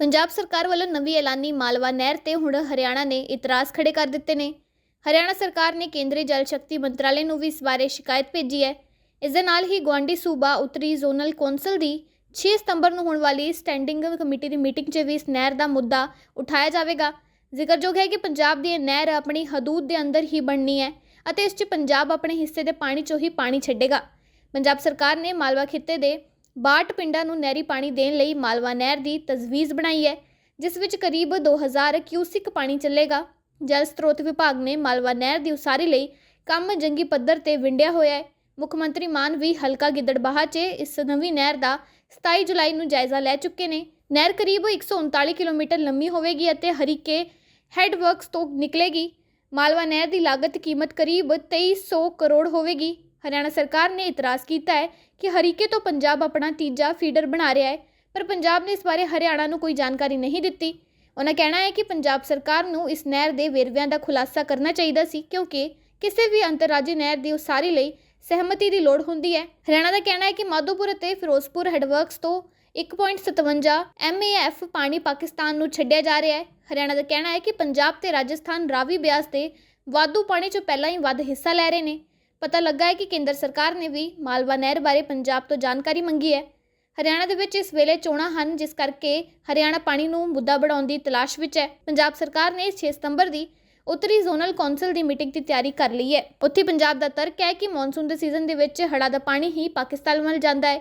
ਪੰਜਾਬ ਸਰਕਾਰ ਵੱਲੋਂ ਨਵੀਂ ਐਲਾਨੀ ਮਾਲਵਾ ਨਹਿਰ ਤੇ ਹੁਣ ਹਰਿਆਣਾ ਨੇ ਇਤਰਾਜ਼ ਖੜੇ ਕਰ ਦਿੱਤੇ ਨੇ। ਹਰਿਆਣਾ ਸਰਕਾਰ ਨੇ ਕੇਂਦਰੀ ਜਲ ਸ਼ਕਤੀ ਮੰਤਰਾਲੇ ਨੂੰ ਵੀ ਇਸ ਬਾਰੇ ਸ਼ਿਕਾਇਤ ਭੇਜੀ ਹੈ। ਇਸ ਦੇ ਨਾਲ ਹੀ ਗੁਆਂਢੀ ਸੂਬਾ ਉੱਤਰੀ ਜ਼ੋਨਲ ਕੌਂਸਲ ਦੀ 6 ਸਤੰਬਰ ਨੂੰ ਹੋਣ ਵਾਲੀ ਸਟੈਂਡਿੰਗ ਕਮੇਟੀ ਦੀ ਮੀਟਿੰਗ 'ਚ ਵੀ ਇਸ ਨਹਿਰ ਦਾ ਮੁੱਦਾ ਉਠਾਇਆ ਜਾਵੇਗਾ। ਜ਼ਿਕਰਯੋਗ ਹੈ ਕਿ ਪੰਜਾਬ ਦੀ ਇਹ ਨਹਿਰ ਆਪਣੀ ਹਦੂਦ ਦੇ ਅੰਦਰ ਹੀ ਬਣਨੀ ਹੈ ਅਤੇ ਇਸ 'ਚ ਪੰਜਾਬ ਆਪਣੇ ਹਿੱਸੇ ਦੇ ਪਾਣੀ 'ਚੋਂ ਹੀ ਪਾਣੀ ਛੱਡੇਗਾ। ਪੰਜਾਬ ਸਰਕਾਰ ਨੇ ਮਾਲਵਾ ਖਿੱਤੇ ਦੇ 62 ਪਿੰਡਾਂ ਨੂੰ ਨਹਿਰੀ ਪਾਣੀ ਦੇਣ ਲਈ ਮਾਲਵਾ ਨਹਿਰ ਦੀ ਤਜਵੀਜ਼ ਬਣਾਈ ਹੈ, ਜਿਸ ਵਿੱਚ ਕਰੀਬ 2000 ਕਿਊਸਿਕ ਪਾਣੀ ਚੱਲੇਗਾ। ਜਲ ਸਰੋਤ ਵਿਭਾਗ ਨੇ ਮਾਲਵਾ ਨਹਿਰ ਦੀ ਉਸਾਰੀ ਲਈ ਕੰਮ ਜੰਗੀ ਪੱਧਰ ਤੇ ਵਿੰਡਿਆ ਹੋਇਆ ਹੈ। ਮੁੱਖ ਮੰਤਰੀ ਮਾਨ ਵੀ ਹਲਕਾ ਗਿੱਦੜਬਾਹਾ 'ਚ ਇਸ ਨਵੀਂ ਨਹਿਰ ਦਾ 27 ਜੁਲਾਈ ਨੂੰ ਜਾਇਜ਼ਾ ਲੈ ਚੁੱਕੇ ਨੇ। ਨਹਿਰ ਕਰੀਬ 139 ਕਿਲੋਮੀਟਰ ਲੰਮੀ ਹੋਵੇਗੀ ਅਤੇ ਹਰੀਕੇ ਹੈੱਡਵਰਕਸ ਤੋਂ ਨਿਕਲੇਗੀ। ਮਾਲਵਾ ਨਹਿਰ ਦੀ ਲਾਗਤ ਕੀਮਤ ਕਰੀਬ 2300 ਕਰੋੜ ਹੋਵੇਗੀ। ਹਰਿਆਣਾ ਸਰਕਾਰ ਨੇ ਇਤਰਾਜ਼ ਕੀਤਾ ਹੈ ਕਿ ਹਰੀਕੇ ਤੋਂ ਪੰਜਾਬ ਆਪਣਾ ਤੀਜਾ ਫੀਡਰ ਬਣਾ ਰਿਹਾ ਹੈ, ਪਰ ਪੰਜਾਬ ਨੇ ਇਸ ਬਾਰੇ ਹਰਿਆਣਾ ਨੂੰ ਕੋਈ ਜਾਣਕਾਰੀ ਨਹੀਂ ਦਿੱਤੀ। ਉਹਨਾਂ ਕਹਿਣਾ ਹੈ ਕਿ ਪੰਜਾਬ ਸਰਕਾਰ ਨੂੰ ਇਸ ਨਹਿਰ ਦੇ ਵੇਰਵਿਆਂ ਦਾ ਖੁਲਾਸਾ ਕਰਨਾ ਚਾਹੀਦਾ ਸੀ, ਕਿਉਂਕਿ ਕਿਸੇ ਵੀ ਅੰਤਰਰਾਜੀ ਨਹਿਰ ਦੀ ਉਸਾਰੀ ਲਈ ਸਹਿਮਤੀ ਦੀ ਲੋੜ ਹੁੰਦੀ ਹੈ। ਹਰਿਆਣਾ ਦਾ ਕਹਿਣਾ ਹੈ ਕਿ ਮਾਧੋਪੁਰ ਅਤੇ ਫਿਰੋਜ਼ਪੁਰ ਹੈਡਵਰਕਸ ਤੋਂ 1.57 ਐਮਏਐਫ ਪਾਣੀ ਪਾਕਿਸਤਾਨ ਨੂੰ ਛੱਡਿਆ ਜਾ ਰਿਹਾ ਹੈ। ਹਰਿਆਣਾ ਦਾ ਕਹਿਣਾ ਹੈ ਕਿ ਪੰਜਾਬ ਤੇ ਰਾਜਸਥਾਨ ਰਾਵੀ ਬਿਆਸ ਦੇ ਵਾਧੂ ਪਾਣੀ 'ਚੋਂ ਪਹਿਲਾਂ ਹੀ ਵੱਧ ਹਿੱਸਾ ਲੈ ਰਹੇ ਨੇ। ਪਤਾ ਲੱਗਾ ਹੈ ਕਿ ਕੇਂਦਰ ਸਰਕਾਰ ਨੇ ਵੀ ਮਾਲਵਾ ਨਹਿਰ ਬਾਰੇ ਪੰਜਾਬ ਤੋਂ ਜਾਣਕਾਰੀ ਮੰਗੀ ਹੈ। ਹਰਿਆਣਾ ਦੇ ਵਿੱਚ ਇਸ ਵੇਲੇ ਚੋਣਾਂ ਹਨ, ਜਿਸ ਕਰਕੇ ਹਰਿਆਣਾ ਪਾਣੀ ਨੂੰ ਮੁੱਦਾ ਬਣਾਉਣ ਦੀ ਤਲਾਸ਼ ਵਿੱਚ ਹੈ। ਪੰਜਾਬ ਸਰਕਾਰ ਨੇ 6 ਸਤੰਬਰ ਦੀ ਉੱਤਰੀ ਜ਼ੋਨਲ ਕੌਂਸਲ ਦੀ ਮੀਟਿੰਗ ਦੀ ਤਿਆਰੀ ਕਰ ਲਈ ਹੈ। ਉੱਥੇ ਪੰਜਾਬ ਦਾ ਤਰਕ ਹੈ ਕਿ ਮੌਨਸੂਨ ਦੇ ਸੀਜ਼ਨ ਦੇ ਵਿੱਚ ਹੜ੍ਹਾਂ ਦਾ ਪਾਣੀ ਹੀ ਪਾਕਿਸਤਾਨ ਵੱਲ ਜਾਂਦਾ ਹੈ।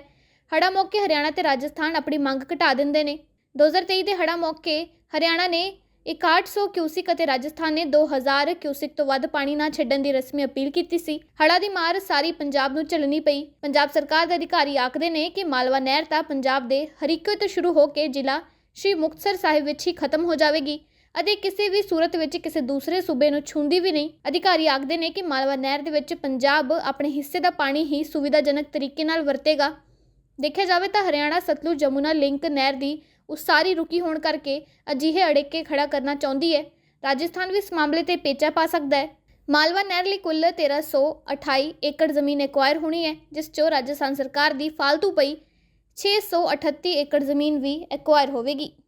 ਹੜ੍ਹਾਂ ਮੌਕੇ ਹਰਿਆਣਾ ਤੇ ਰਾਜਸਥਾਨ ਆਪਣੀ ਮੰਗ ਘਟਾ ਦਿੰਦੇ ਨੇ। 2023 ਦੇ ਹੜ੍ਹਾਂ ਮੌਕੇ ਹਰਿਆਣਾ ਨੇ 6100 ਕਿਊਸਿਕ ਅਤੇ ਰਾਜਸਥਾਨ ਨੇ 2000 ਕਿਊਸਿਕ ਤੋਂ ਵੱਧ ਪਾਣੀ ਨਾ ਛੱਡਣ ਦੀ ਰਸਮੀ ਅਪੀਲ ਕੀਤੀ ਸੀ। ਹੜ੍ਹਾਂ ਦੀ ਮਾਰ ਸਾਰੀ ਪੰਜਾਬ ਨੂੰ ਝੱਲਣੀ ਪਈ। ਪੰਜਾਬ ਸਰਕਾਰ ਦੇ ਅਧਿਕਾਰੀ ਆਖਦੇ ਨੇ ਕਿ ਮਾਲਵਾ ਨਹਿਰ ਤਾਂ ਪੰਜਾਬ ਦੇ ਹਰੀਕੇ ਤੋਂ ਸ਼ੁਰੂ ਹੋ ਕੇ ਜ਼ਿਲ੍ਹਾ ਸ਼੍ਰੀ ਮੁਕਤਸਰ ਸਾਹਿਬ ਵਿੱਚ ਹੀ ਖਤਮ ਹੋ ਜਾਵੇਗੀ ਅਤੇ ਕਿਸੇ ਵੀ ਸੂਰਤ ਵਿੱਚ ਕਿਸੇ ਦੂਸਰੇ ਸੂਬੇ ਨੂੰ ਛੂੰਦੀ ਵੀ ਨਹੀਂ। ਅਧਿਕਾਰੀ ਆਖਦੇ ਨੇ ਕਿ ਮਾਲਵਾ ਨਹਿਰ ਦੇ ਵਿੱਚ ਪੰਜਾਬ ਆਪਣੇ ਹਿੱਸੇ ਦਾ ਪਾਣੀ ਹੀ ਸੁਵਿਧਾਜਨਕ ਤਰੀਕੇ ਨਾਲ ਵਰਤੇਗਾ। ਦੇਖਿਆ ਜਾਵੇ ਤਾਂ ਹਰਿਆਣਾ, ਸਤਲੁਜ, ਜਮੁਨਾ, ਲਿੰਕ ਨਹਿਰ ਦੀ ਉਸਾਰੀ ਰੁਕੀ ਹੋਣ ਕਰਕੇ ਅਜਿਹੇ ਅੜਿੱਕੇ ਖੜਾ ਕਰਨਾ ਚਾਹੁੰਦੀ ਹੈ। ਰਾਜਸਥਾਨ ਵੀ ਇਸ ਮਾਮਲੇ ਤੇ ਪੇਚਾ ਪਾ ਸਕਦਾ ਹੈ। ਮਾਲਵਾ ਨਹਿਰ ਲਈ ਕੁੱਲ 1328 ਏਕੜ ਜ਼ਮੀਨ ਐਕਵਾਇਰ ਹੋਣੀ ਹੈ, ਜਿਸ 'ਚੋਂ ਰਾਜਸਥਾਨ ਸਰਕਾਰ ਦੀ ਫਾਲਤੂ ਪਈ 638 ਏਕੜ ਜ਼ਮੀਨ ਵੀ ਐਕਵਾਇਰ ਹੋਵੇਗੀ।